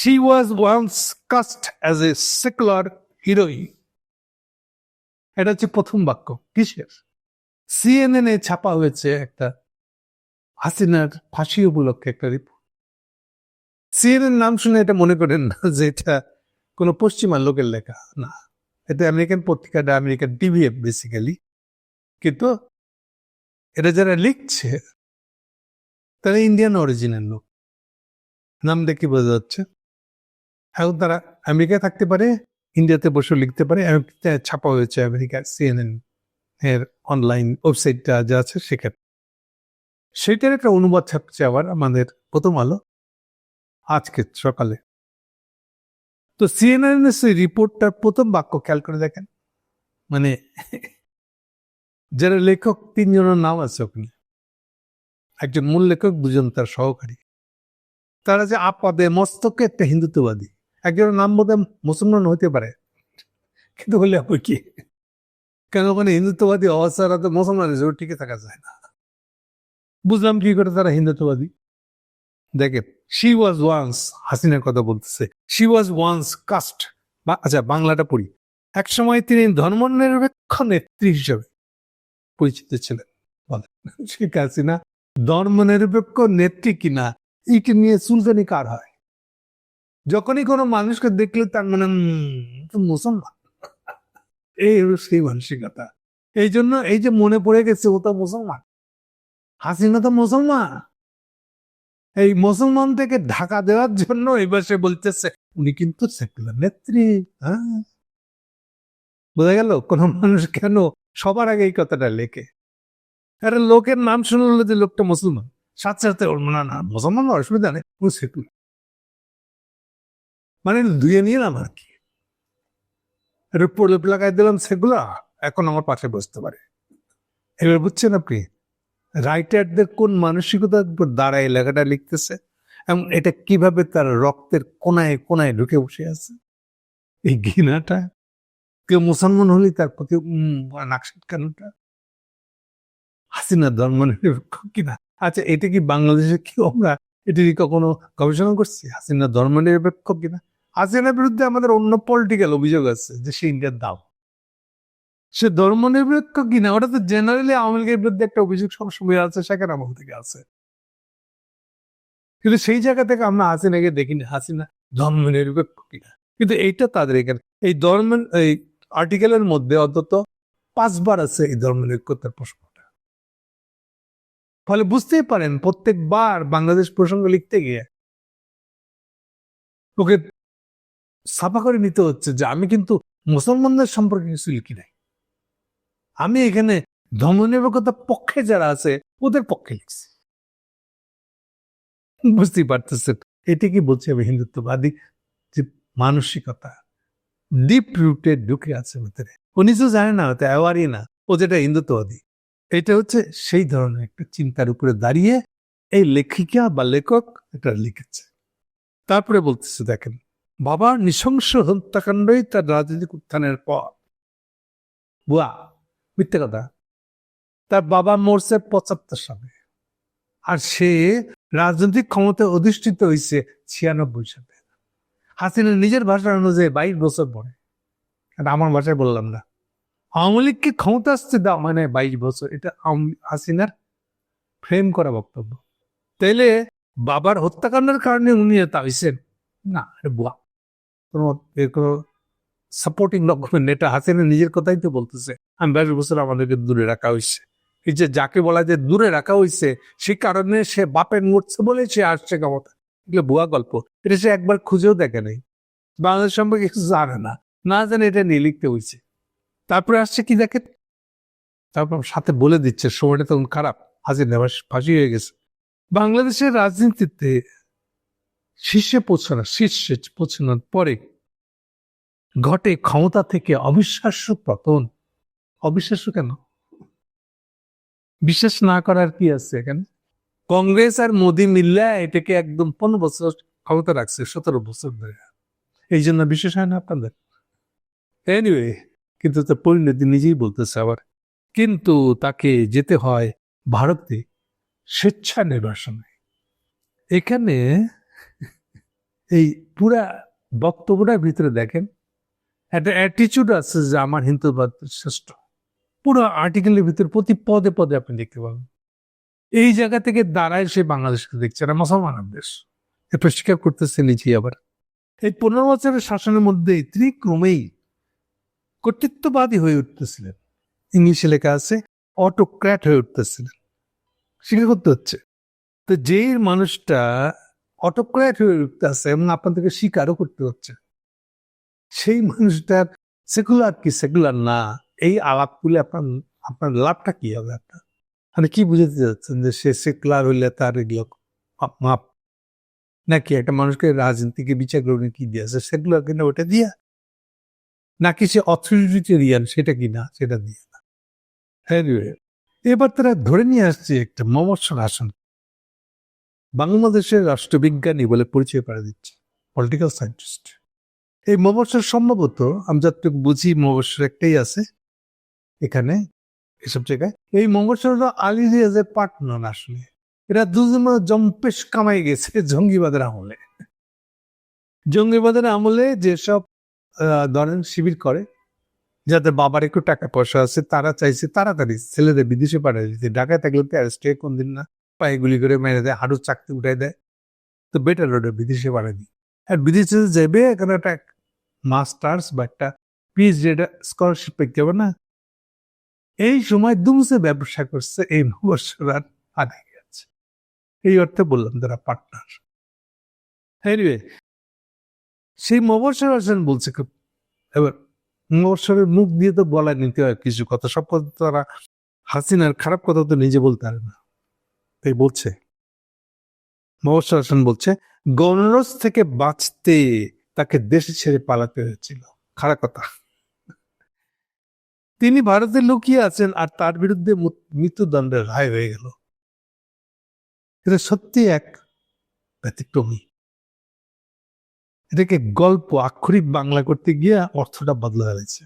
She was once cast as a secular heroine. এটা হচ্ছে প্রথম বাক্য, কিসের? সিএনএন এ ছাপা হয়েছে একটা হাসিনার ফাঁসি উপলক্ষে একটা রিপোর্ট সিএনএন নাম শুনে এটা মনে করেন না যে এটা কোনো পশ্চিমা লোকের লেখা, না। এটা আমেরিকান পত্রিকাটা, আমেরিকান টিভিএফ বেসিক্যালি কিন্তু এটা যারা লিখছে, তারা ইন্ডিয়ান অরিজিনাল লোক। নাম দেখে বোঝা যাচ্ছে? এখন তারা আমেরিকায় থাকতে পারে, ইন্ডিয়াতে বসে লিখতে পারে ছাপা হয়েছে আমেরিকা সিএনএন এর অনলাইন ওয়েবসাইটটা যা আছে সেখানে। সেটার একটা অনুবাদ ছাপছে আবার আমাদের প্রথম আলো আজকে সকালে। তো সিএনএন সেই রিপোর্টটার প্রথম বাক্য খেয়াল করে দেখেন। মানে যারা লেখক তিনজনের নাম আছে ওখানে। একজন মূল লেখক, দুজন তার সহকারী। তারা যে আপাদে মস্তকে একটা হিন্দুত্ববাদী। একজনের নাম বোধ মুসলমান হইতে পারে। কিন্তু হলে আবার কি? কেন ওখানে হিন্দুত্ববাদী অবস্থারা তো মুসলমান হিসেবে টিকে থাকা যায় না। বুঝলাম কি করে তারা হিন্দুত্ববাদী? দেখেন শি ওয়াজ ওয়ান্স হাসিনার কথা বলতেছে শি ওয়াজ ওয়ান্স কাস্ট আচ্ছা বাংলাটা পড়ি। একসময় তিনি ধর্মনিরপেক্ষ নেত্রী হিসেবে পরিচিত ছিলেন। বলেন শেখ হাসিনা ধর্মনিরপেক্ষ নেত্রী কিনা? এইটা নিয়ে চুলকানি কার হয়? যখনই কোনো মানুষকে দেখলে তার মানে মুসলমান। এই হলো সেই মানসিকতা। এই জন্য এই যে মনে পড়ে গেছে, ও তো মুসলমান। হাসিনা তো মুসলমান। এই মুসলমান থেকে ঢাকা দেওয়ার জন্য এবার সে বলতেছে, উনি কিন্তু সেকুলার নেত্রী। হ্যাঁ। বোঝা গেল? কোন মানুষ কেন সবার আগে এই কথাটা লেখে? আরে লোকের নাম শুনলো যে লোকটা মুসলমান, সাথে সাথে না না, মুসলমান অসুবিধা নেই ও সেকুলার। মানে দুয়ে নিলাম আর কি। একটু প্রলেপ লাগাই দিলাম সেগুলা, এখন আমার পাশে বসতে পারে। এবার বুঝছেন আপনি রাইটারদের কোন মানসিকতার উপর এই লেখাটা লিখতেছে এবং এটা কীভাবে তার রক্তের কোনায় কোনায় ঢুকে বসে আছে? এই ঘৃণাটা? কেউ মুসলমান হলেই তার প্রতি নাকশাট কেনটা হাসিনা ধর্ম নিরপেক্ষ কিনা? আচ্ছা এটা কি বাংলাদেশে কি আমরা এটি কখনো গবেষণা করছি? হাসিনা ধর্ম নিরপেক্ষ কিনা? হাসিনার বিরুদ্ধে আমাদের অন্য পলিটিক্যাল অভিযোগ আছে যে সে ইন্ডিয়ার দাও সে ধর্ম নিরপেক্ষ কিনা, ওটা তো জেনারেলি আওয়ামী লীগের বিরুদ্ধে একটা অভিযোগ সবসময় আছে সেখানে আমার থেকে আছে। কিন্তু সেই জায়গা থেকে আমরা হাসিনাকে দেখিনি হাসিনা ধর্ম নিরপেক্ষ কিনা। কিন্তু এইটা তাদের এখানে, এই ধর্মের এই আর্টিকেলের মধ্যে অন্তত পাঁচবার আছে এই ধর্ম নিরপেক্ষতার প্রসঙ্গটা ফলে বুঝতেই পারেন, প্রত্যেকবার বাংলাদেশ প্রসঙ্গ লিখতে গিয়ে ওকে সাফা করে নিতে হচ্ছে যে আমি কিন্তু মুসলমানদের সম্পর্কে কিছু লিখি নাই। আমি এখানে ধর্মনিরপেক্ষতার পক্ষে যারা আছে, ওদের পক্ষে লিখছি। বুঝতেই পারতেছেন, এটি কি বলছি আমি হিন্দুত্ববাদী? যে মানসিকতা ডিপ রুটে ঢুকে আছে ভিতরে। ও নিজেও জানে না, হয়তো অ্যাওয়ারই না, ও যেটা হিন্দুত্ববাদী। এটা হচ্ছে সেই ধরনের একটা চিন্তার উপরে দাঁড়িয়ে এই লেখিকা বা লেখক এটা লিখেছে। তারপরে বলতেছে, দেখেন বাবার নৃশংস হত্যাকাণ্ডই তার রাজনৈতিক উত্থানের পর বুয়া, মিথ্যে কথা। তার বাবা মরছে পঁচাত্তর সালে। আর সে রাজনৈতিক ক্ষমতায় অধিষ্ঠিত হয়েছে ছিয়ানব্বই সালে। হাসিনা নিজের ভাষা অনুযায়ী বাইশ বছর পরে আমার ভাষায় বললাম না। আওয়ামী লীগকে ক্ষমতা আসতে দাও মানে বাইশ বছর। এটা হাসিনার ফ্রেম করা বক্তব্য। তাইলে বাবার হত্যাকাণ্ডের কারণে উনি তা হয়েছেন? না এটা বুয়া। কোনো সাপোর্টিং ডকুমেন্ট এটা হাসিনা নিজের কথাই তো বলতেছে। আমি বাইশ বছর আমাদেরকে দূরে রাখা হয়েছে। এই যে যাকে বলা যে দূরে রাখা হয়েছে সেই কারণে সে বাপের মরছে বলে সে আসছে ক্ষমতা এগুলো ভুয়া গল্প। এটা সে একবার খুঁজেও দেখে নাই। বাংলাদেশ সম্পর্কে কিছু জানে না। না জানে এটা নিয়ে লিখতে হয়েছে। তারপরে আসছে কি দেখে তারপর সাথে বলে দিচ্ছে, সময়টা তখন খারাপ। হাজির নেওয়ার ফাঁসি হয়ে গেছে। বাংলাদেশের রাজনীতিতে শীর্ষে পৌঁছানো, শীর্ষে পৌঁছানোর পরে ঘটে ক্ষমতা থেকে অবিশ্বাস্য পতন। অবিশ্বাস্য কেন? বিশ্বাস না করার কি আছে এখানে? কংগ্রেস আর মোদি মিল্লা এটাকে একদম পনেরো বছর ক্ষমতা রাখছে, সতেরো বছর ধরে। এই জন্য বিশ্বাস হয় না আপনাদের? এনিওয়ে কিন্তু তার পরিণতি নিজেই বলতেছে আবার। কিন্তু তাকে যেতে হয় ভারতে স্বেচ্ছা নির্বাসনে এখানে এই পুরা বক্তব্যটার ভিতরে দেখেন, একটা অ্যাটিচিউড আছে যে আমার হিন্দুবাদ শ্রেষ্ঠ। পুরো আর্টিকেলের ভিতরে প্রতি পদে পদে আপনি দেখতে পাবেন। এই জায়গা থেকে দাঁড়ায় সে বাংলাদেশকে দেখছে এটা মুসলমানের দেশ। এরপর স্বীকার করতেছে নিজেই আবার। এই পনেরো বছরের শাসনের মধ্যে তিনি ক্রমেই কর্তৃত্ববাদী হয়ে উঠতেছিলেন। ইংলিশে লেখা আছে অটোক্র্যাট হয়ে উঠতেছিলেন। স্বীকার করতে হচ্ছে। তো যেই মানুষটা অটোক্র্যাট হয়ে উঠতে আছে এবং আপনাদেরকে স্বীকারও করতে হচ্ছে। সেই মানুষটার সেকুলার কি সেকুলার না, এই আলাপ আলাপগুলি আপনার আপনার লাভটা কি হবে আপনার? মানে কি বুঝাতে চাচ্ছেন যে সে সেকুলার হইলে তার এগুলো মাপ- নাকি একটা মানুষকে রাজনীতিকে বিচার গ্রহণে কি দিয়েছে সেকুলার কিনা ওটা দিয়া? নাকি সে অথরিটেরিয়ান সেটা কি না সেটা দিয়ে না এবার তারা ধরে নিয়ে আসছে একটা মমস্বর আসন। বাংলাদেশের রাষ্ট্রবিজ্ঞানী বলে পরিচয় করে দিচ্ছে পলিটিক্যাল সায়েন্টিস্ট এই মবস্বর সম্ভবত, আমি যতটুকু বুঝি মবস্বর একটাই আছে এখানে, এসব জায়গায়। এই মবস্বর হলো আলী রিয়াজের পার্টনার আসলে। এরা দুজন জম্পেশ কামাই গেছে জঙ্গিবাদের আমলে। জঙ্গিবাদের আমলে যেসব ধরেন শিবির করে, যাদের বাবার একটু টাকা পয়সা আছে, তারা চাইছে তাড়াতাড়ি ছেলেদের বিদেশে পাঠিয়ে দিতে। ঢাকায় থাকলে তো অ্যারেস্টে কোন দিন না পায়ে গুলি করে মেরে দেয় হাঁটু চাকতি উঠাই দেয়। তো বেটার ওটা বিদেশে দিই। আর বিদেশে যাবে, এখানে একটা মাস্টার্স বা একটা পিএইচডি একটা স্কলারশিপ পেতে হবে না? এই সময় দুমসে ব্যবসা করছে, এই নবসরার আগে গেছে এই অর্থে বললাম তারা পার্টনার এনিওয়ে সেই মবসর হোসেন বলছে খুব, এবার মবসরের মুখ দিয়ে তো বলা নিতে হয় কিছু কথা। সব কথা তারা হাসিনার খারাপ কথা তো নিজে বলতে পারে না। তাই বলছে। হোসেন বলছে গণরস থেকে বাঁচতে তাকে দেশে ছেড়ে পালাতে হয়েছিল। খারাপ কথা। তিনি ভারতে লুকিয়ে আছেন আর তার বিরুদ্ধে মৃত্যুদণ্ডের রায় হয়ে গেল। এটা সত্যি এক ব্যতিক্রমী। এটাকে গল্প, আক্ষরিক বাংলা করতে গিয়ে অর্থটা বদলে ফেলেছে।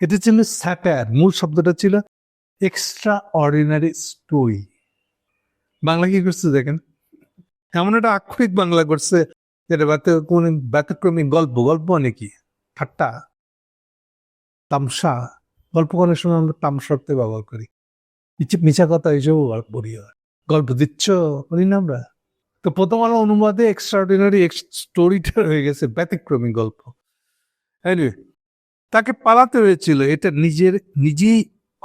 এটা ছিল স্যাটার। মূল শব্দটা ছিল এক্সট্রা অর্ডিনারি স্টোরি। বাংলা কি করছে দেখেন? এমন একটা আক্ষরিক বাংলা করছে, যেটা কোন ব্যতিক্রমী গল্প গল্প মানে কি? ঠাট্টা, তামসা, গল্প করার সময় আমরা তামসার্থে ব্যবহার করি। মিছা কথা হিসেবেও বলি গল্প দিচ্ছ, বলি না আমরা? তো প্রথম আলো অনুবাদে এক্সট্রাঅর্ডিনারি স্টোরিটা হয়ে গেছে, ব্যতিক্রমী গল্প। তাকে পালাতে হয়েছিল, এটা নিজের, নিজেই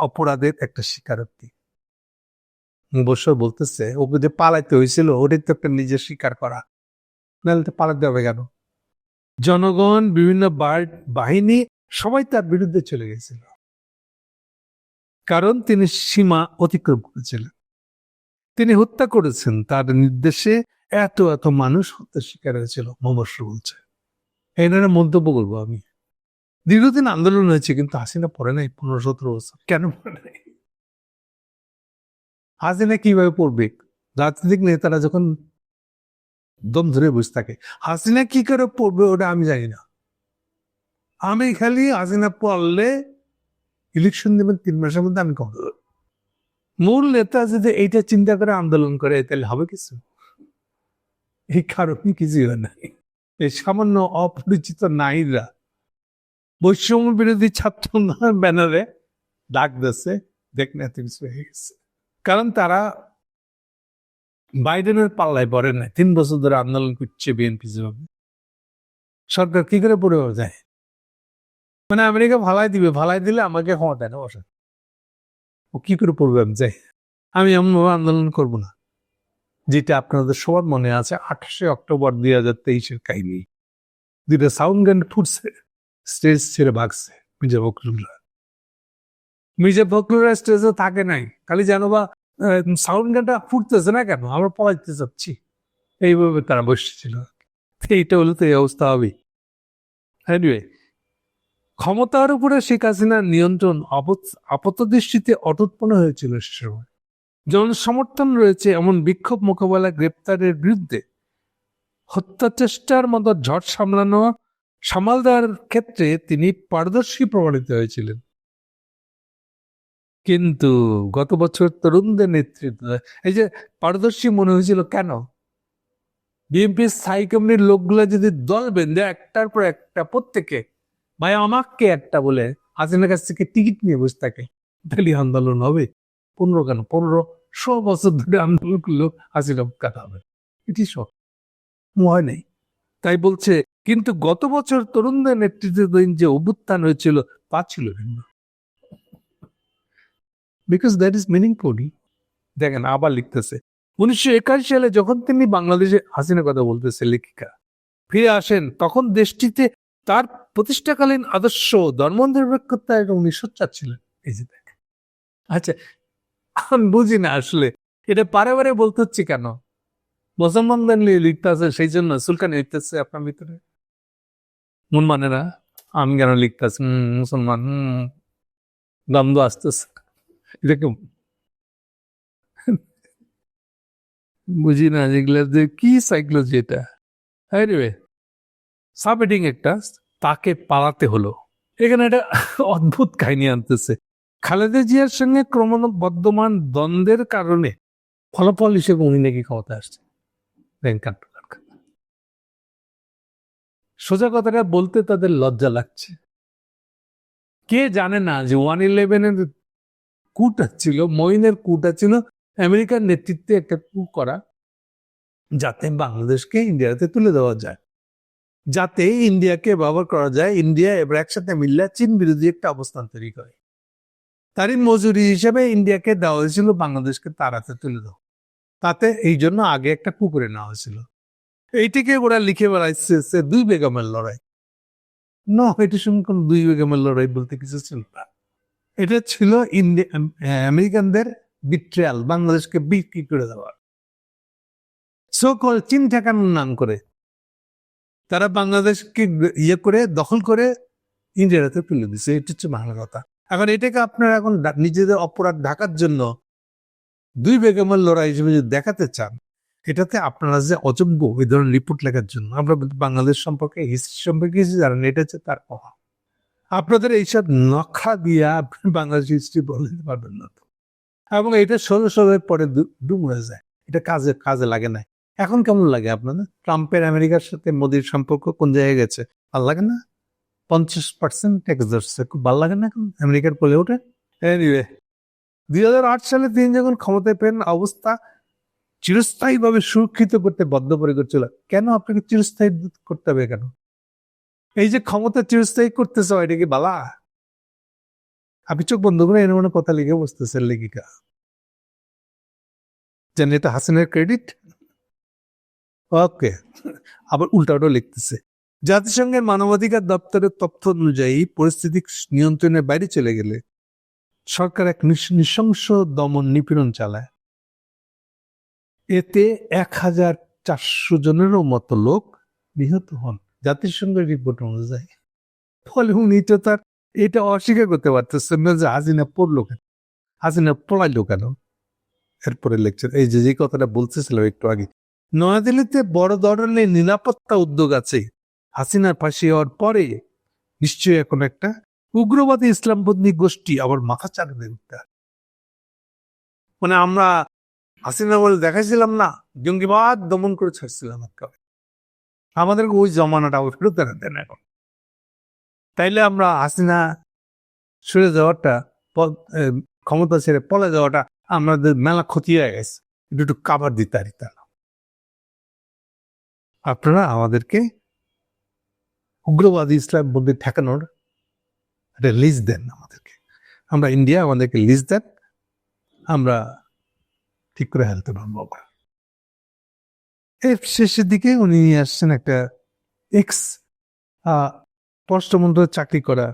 অপরাধের একটা স্বীকারোক্তি। অবশ্য বলতেছে, ও যে পালাইতে হয়েছিল ওটাই তো একটা নিজের স্বীকার করা। নাহলে তো পালাতে হবে কেন? জনগণ, বিভিন্ন বাহিনী, সবাই তার বিরুদ্ধে চলে গেছিল। কারণ তিনি সীমা অতিক্রম করেছিলেন। তিনি হত্যা করেছেন, তার নির্দেশে এত এত মানুষ হত্যা শিকার হয়েছিল মমস্য বলছে। এই ধরনের মন্তব্য করব আমি। দীর্ঘদিন আন্দোলন হয়েছে, কিন্তু হাসিনা পড়ে নাই, পনেরো সতেরো বছর। কেন পড়ে নাই? হাসিনা কীভাবে পড়বে? রাজনৈতিক নেতারা যখন দম ধরে বসে থাকে, হাসিনা কি করে পড়বে ওটা আমি জানি না। আমি খালি হাসিনা পড়লে ইলেকশন দেবেন তিন মাসের মধ্যে আমি কম মূল নেতা যদি এইটা চিন্তা করে আন্দোলন করে, তাহলে হবে কিছু? এই কারণে কিছু হয় না। এই সামান্য অপরিচিত নারীরা বৈষম্য বিরোধী ছাত্র ব্যানারে ডাক দিচ্ছে দেখ না হয়ে গেছে। কারণ তারা বাইডেনের পাল্লায় পড়ে না তিন বছর ধরে আন্দোলন করছে বিএনপি যেভাবে। সরকার কি করে পড়ে যায় মানে আমেরিকা ভালাই দিবে, ভালাই দিলে আমাকে ক্ষমা দেয় না, বসে। ও কি করে পড়বে আমি যাই আমি এমনভাবে আন্দোলন করব না, যেটা আপনাদের সবার মনে আছে, আঠাশে অক্টোবর দুই হাজার তেইশের কাহিনী। দুইটা সাউন্ড গান ফুটছে, স্টেজ ছেড়ে ভাগছে, মির্জা ফখরুলরা মির্জা ফখরুলরা স্টেজে থাকে নাই। খালি জানো বা সাউন্ড গানটা ফুটতেছে না কেন? আমরা পলাইতে চাচ্ছি। এইভাবে তারা বসেছিল। এইটা হলো তো এই অবস্থা হবেই। এনিওয়ে ক্ষমতার উপরে শেখ হাসিনার নিয়ন্ত্রণ আপত- দৃষ্টিতে অটুৎপন্ন হয়েছিল সে সময়। জনসমর্থন রয়েছে এমন বিক্ষোভ মোকাবেলা গ্রেপ্তারের বিরুদ্ধে। হত্যা চেষ্টার মতো ঝড় সামলানো সামাল দেওয়ার ক্ষেত্রে তিনি পারদর্শী প্রমাণিত হয়েছিলেন। কিন্তু গত বছর তরুণদের নেতৃত্ব, এই যে পারদর্শী মনে হয়েছিল কেন? বিএনপির স্থায়ী কমিটির লোকগুলো যদি দল বেঁধে একটার পর একটা প্রত্যেকে, ভাই আমাকে একটা বলে হাসিনার কাছ থেকে টিকিট নিয়ে বসে থাকে, তাহলে আন্দোলন হবে। পনেরো কেন? পনেরো, ষো বছর ধরে আন্দোলন করলেও হাসিনা কাটা হবে। এটি সব হয় নাই। তাই বলছে, কিন্তু গত বছর তরুণদের নেতৃত্বাধীন যে অভ্যুত্থান হয়েছিল, তা ছিল ভিন্ন। বিকজ দ্যাট ইজ মিনিংফুল দেখেন, আবার লিখতেছে, উনিশশো একাশি সালে যখন তিনি বাংলাদেশে হাসিনা কথা বলতেছে, লেখিকা, ফিরে আসেন, তখন দেশটিতে তার প্রতিষ্ঠাকালীন আদর্শ ধর্মনিরপেক্ষতা এবং উনি সোচ্চার ছিলেন এই যে দেখ আচ্ছা আমি বুঝি না আসলে, এটা পারে পারে বলতে হচ্ছে কেন? মুসলমানদের নিয়ে লিখতে আছে, সেই জন্য সুলকানি লিখতেছে আপনার ভিতরে। মন মানে না আমি কেন লিখতেছি মুসলমান দ্বন্দ্ব আসতেছে। এরকম বুঝি না যেগুলো যে কি সাইকোলজি এটা? এনিওয়ে সাবহেডিং একটা তাকে পালাতে হলো। এখানে একটা অদ্ভুত কাহিনী আনতেছে। খালেদা জিয়ার সঙ্গে ক্রমবর্ধমান দ্বন্দ্বের কারণে ফলাফল হিসেবে উনি নাকি ক্ষমতা আসছে। সোজা কথাটা বলতে তাদের লজ্জা লাগছে। কে জানে না যে ওয়ান ইলেভেনের কুটা ছিল মইনের কুটা ছিল আমেরিকার নেতৃত্বে একটা কু করা যাতে বাংলাদেশকে ইন্ডিয়াতে তুলে দেওয়া যায়। যাতে ইন্ডিয়াকে ব্যবহার করা যায়, ইন্ডিয়া এবার একসাথে মিললে চীন বিরোধী একটা অবস্থান তৈরি করে। তারই মজুরি হিসেবে ইন্ডিয়াকে দেওয়া হয়েছিল, বাংলাদেশকে তারাতে তুলে দেওয়া। তাতে এই জন্য আগে একটা কুকুরে নেওয়া হয়েছিল। এইটিকে ওরা লিখে বেড়াইছে দুই বেগমের লড়াই। ন এটির সঙ্গে কোনো দুই বেগমের লড়াই বলতে কিছু ছিল না। এটা ছিল আমেরিকানদের বিট্রেয়াল বাংলাদেশকে বিক্রি করে দেওয়া। সো কল চীন ঠেকানোর নাম করে। তারা বাংলাদেশকে ইয়ে করে, দখল করে ইন্ডিয়াতে তুলে দিছে এটা হচ্ছে বাংলা কথা। এখন এটাকে আপনারা এখন নিজেদের অপরাধ ঢাকার জন্য দুই বেগমের লড়াই হিসেবে যদি দেখাতে চান, এটাতে আপনারা যে অযোগ্য ওই ধরনের রিপোর্ট লেখার জন্য, আমরা বাংলাদেশ সম্পর্কে হিস্ট্রি সম্পর্কে কিছু জানেন, এটা হচ্ছে তার অভাব। আপনাদের এইসব নখা দিয়ে আপনি বাংলাদেশ হিস্ট্রি বলে পারবেন না। এবং এটা ষোলো ষোলোর পরে ডুব হয়ে যায়। এটা কাজে কাজে লাগে না। এখন কেমন লাগে আপনাদের? ট্রাম্পের আমেরিকার সাথে মোদির সম্পর্ক কোন জায়গায় গেছে? ভালো লাগে না? পঞ্চাশ পার্সেন্ট ট্যাক্স ধরছে খুব ভালো লাগে না এখন আমেরিকার কোলে ওঠে? এনিওয়ে দুই হাজার আট সালে তিনি যখন ক্ষমতায় পেন অবস্থা চিরস্থায়ীভাবে সুরক্ষিত করতে বদ্ধপরিকর ছিল। কেন আপনাকে চিরস্থায়ী করতে হবে কেন? এই যে ক্ষমতা চিরস্থায়ী করতেছে, এটা কি বালা? আপনি চোখ বন্ধ করে এনে মনে কথা লিখে বসতেছেন লেখিকা। যেন এটা হাসিনের ক্রেডিট ওকে, আবার উল্টাটাও লিখতেছে। জাতিসংঘের মানবাধিকার দপ্তরের তথ্য অনুযায়ী পরিস্থিতি নিয়ন্ত্রণের বাইরে চলে গেলে সরকার এক নৃশংস দমন নিপীড়ন চালায়। এতে এক হাজার চারশো জনেরও মতো লোক নিহত হন। জাতিসংঘের রিপোর্ট অনুযায়ী। ফলে উনি তো তার এটা অস্বীকার করতে পারতেছেন না যে হাসিনা পড়ল কেন? হাসিনা পড়াইলো কেন? এরপরে লেকচার এই যে যে কথাটা বলতেছিলাম একটু আগে, নয়াদিল্লিতে বড় ধরনের নিরাপত্তা উদ্যোগ আছে। হাসিনার ফাঁসি হওয়ার পরে নিশ্চয়ই এখন একটা উগ্রবাদী ইসলামপন্থী গোষ্ঠী আবার মাথা চাড়ে উঠতে মানে আমরা হাসিনা বলে দেখাইছিলাম না, জঙ্গিবাদ দমন করে ছাড়ছিলাম একেবারে। আমাদের ওই জমানাটা ফেরত দেন এখন তাইলে আমরা হাসিনা সরে যাওয়াটা ক্ষমতা ছেড়ে পলে যাওয়াটা আমাদের মেলা ক্ষতি হয়ে গেছে একটু একটু কাবার দিতে আর। আপনারা আমাদেরকে উগ্রবাদী ইসলাম বন্দি ঠেকানোর একটা লিস্ট দেন আমাদেরকে আমরা ইন্ডিয়া আমাদেরকে লিস্ট দেন, আমরা ঠিক করে হেলতে পারব আবার। এর শেষের দিকে উনি নিয়ে আসছেন একটা এক্স পররাষ্ট্রমন্ত্রী চাকরি করা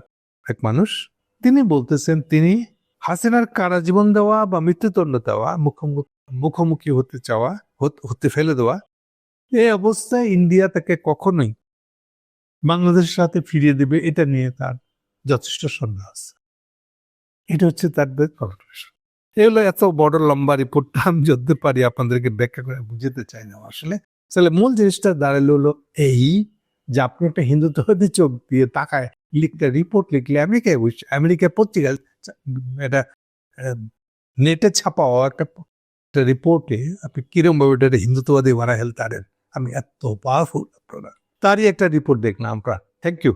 এক মানুষ। তিনি বলতেছেন, তিনি হাসিনার কারা জীবন দেওয়া বা মৃত্যুদণ্ড দেওয়া, মুখোমুখি মুখোমুখি হতে চাওয়া, হত- ফেলে দেওয়া এই অবস্থায় ইন্ডিয়া তাকে কখনোই বাংলাদেশের সাথে ফিরিয়ে দেবে, এটা নিয়ে তার যথেষ্ট সন্দেহ আছে। এটা হচ্ছে তার কনক্লুশন এগুলো এত বড় লম্বা রিপোর্টটা আমি যদি পারি আপনাদেরকে ব্যাখ্যা করে বুঝতে চাই না আসলে। তাহলে মূল জিনিসটা দাঁড়াল হলো এই যে আপনি একটা হিন্দুত্ববাদী চোখ দিয়ে তাকায় লিখতে রিপোর্ট লিখলে আমেরিকায় বুঝছে আমেরিকার পত্রিকা এটা নেটে ছাপা একটা একটা রিপোর্টে আপনি কিরম ভাবে এটা হিন্দুত্ববাদী মারা হেলতারেন আমি এত পাওয়ারফুল আপনারা। তারই একটা রিপোর্ট দেখলাম আমরা। Thank you